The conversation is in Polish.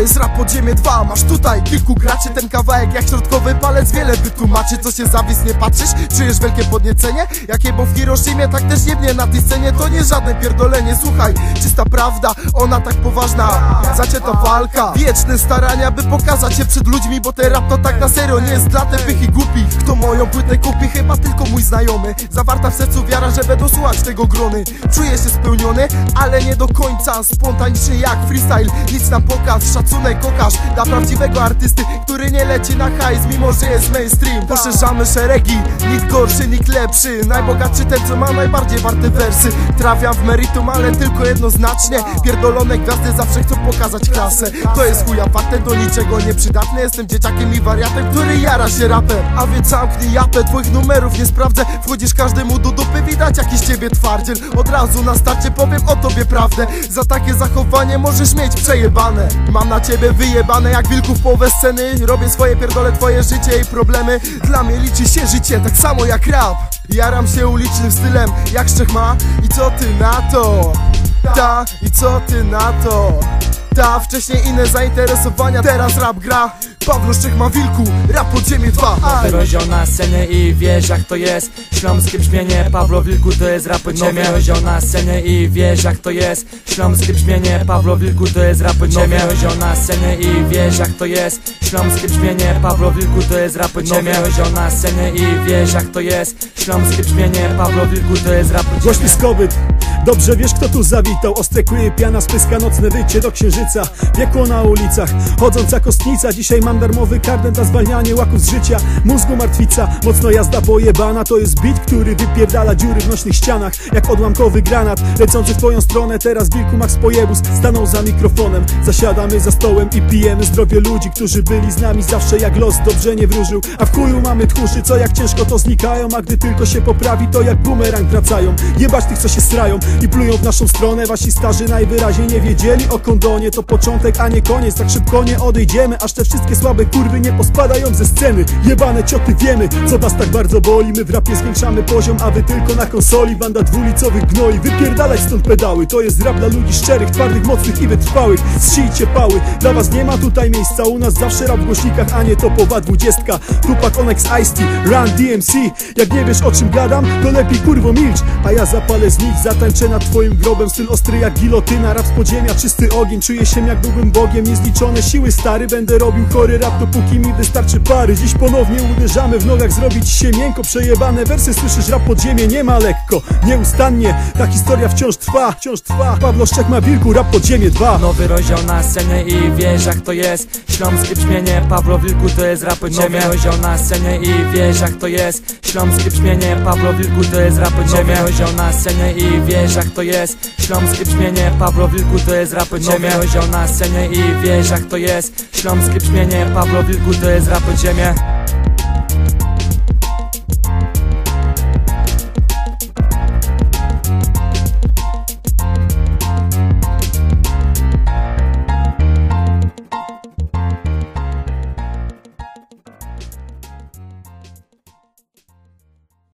Jest rap podziemie 2 Masz tutaj kilku graczy Ten kawałek jak środkowy palec. Wiele wytłumaczy Co się zawis nie patrzysz? Czujesz wielkie podniecenie? Jakie bo w Hiroshimie Tak też jebnie na tej scenie. To nie żadne pierdolenie. Słuchaj, czysta prawda Ona tak poważna. Zacięta walka. Wieczne starania by pokazać się przed ludźmi Bo ten rap to tak na serio Nie jest dla tych i głupich. Kto moją płytę kupi? Chyba tylko mój znajomy. Zawarta w sercu wiara, że będą słuchać tego grony. Czuję się spełniony, ale nie do końca. Spontanicznie jak freestyle. Nic na pokaz, szacunek okaż Dla prawdziwego artysty, który nie leci na hajs Mimo, że jest mainstream. Poszerzamy szeregi, nikt gorszy, nikt lepszy. Najbogatszy ten, co ma najbardziej warte wersy. Trafiam w meritum, ale tylko jednoznacznie. Pierdolone gwiazdy zawsze chcą pokazać klasę. To jest chuja faktem, do niczego nieprzydatny Jestem dzieciakiem i wariatem, który jara się rapem. A więc zamknij japę, twoich numerów nie sprawdzę. Wchodzisz każdemu do dupy, widać jakiś ciebie twardziel. Od razu na starcie powiem o tobie prawdę. Za takie zachowanie możesz mieć przejebane. Mam na ciebie wyjebane jak wilków połowę sceny. Robię swoje pierdolę, twoje życie i problemy. Dla mnie liczy się życie, tak samo jak rap. Jaram się ulicznym stylem, jak Szczech ma. I co ty na to? Ta, i co ty na to? Ta, wcześniej inne zainteresowania, teraz rap gra Pawlo Szczech ma wilku, rap podziemie 2 Aj. Rozdział na scenie i wiesz jak to jest Śląskie brzmienie, Pawlo Wilku to jest rap ziemię Rozdział na scenie i wiesz jak to jest Śląskie brzmienie, Pawlo Wilku to jest rap ziemię Rozdział na scenie i wiesz jak to jest Śląskie brzmienie, Pawlo Wilku to jest rap ziemię Rozdział na scenie i wiesz jak to jest Śląskie brzmienie, Pawlo Wilku to jest rap Głośny skobyt, dobrze wiesz kto tu zawitał. Ostre kły, piana, spyska, nocne wycie do księżyca. Piekło na ulicach, chodząca kostnica Dzisiaj mam darmowy karnet na zwalnianie łaków z życia. Mózgu martwica, mocno jazda pojebana. To jest beat, który wypierdala dziury w nośnych ścianach Jak odłamkowy granat, lecący w twoją stronę Teraz wilku Max pojebus stanął za mikrofonem. Zasiadamy za stołem i pijemy zdrowie ludzi Którzy byli z nami zawsze jak los dobrze nie wróżył. A w chuju mamy tchórzy, co jak ciężko to znikają. A gdy tylko się poprawi, to jak bumerang wracają. Jebać tych, co się strają i plują w naszą stronę. Wasi starzy najwyraźniej nie wiedzieli o kondonie. To początek, a nie koniec, tak szybko nie odejdziemy Aż te wszystkie słabe kurwy nie pospadają ze sceny. Jebane cioty wiemy, co was tak bardzo boli. My w rapie zwiększamy poziom, a wy tylko na konsoli. Banda dwulicowych gnoi, wypierdalać stąd pedały. To jest rap dla ludzi szczerych, twardych, mocnych i wytrwałych. Zsijcie pały, dla was nie ma tutaj miejsca. U nas zawsze rap w głośnikach, a nie topowa dwudziestka. Tupac, Onyx, Ice-T, Run, DMC Jak nie wiesz o czym gadam, to lepiej kurwo milcz. A ja zapalę znicz, zatańczę nad twoim grobem. Styl ostry jak gilotyna, rap z podziemia, czysty ogień. Czuję się jak byłbym Bogiem, niezliczone siły stary Będę robił chory rap, dopóki mi wystarczy pary. Dziś ponownie uderzamy w nogach, zrobić się miękko. Przejebane wersy, słyszysz rap podziemie, nie ma lekko. Nieustannie, ta historia wciąż trwa, wciąż trwa. Pawlo Szczech ma wilku, rap podziemie 2 Nowy rozdział na scenie i wiesz jak to jest. Śląskie brzmienie, Pawlo Wilku to jest rap ziemię. Rozdział na scenie i wiesz jak to jest. Śląskie brzmienie, Pawlo Wilku to jest rap ziemię. Rozdział na scenie i wiesz jak to jest. Śląskie brzmienie, Pawlo Wilku to jest rap ziemię. rozdział na scenie i wiesz jak to jest. Śląskie brzmienie, Pawlo Wilku to jest rap ziemię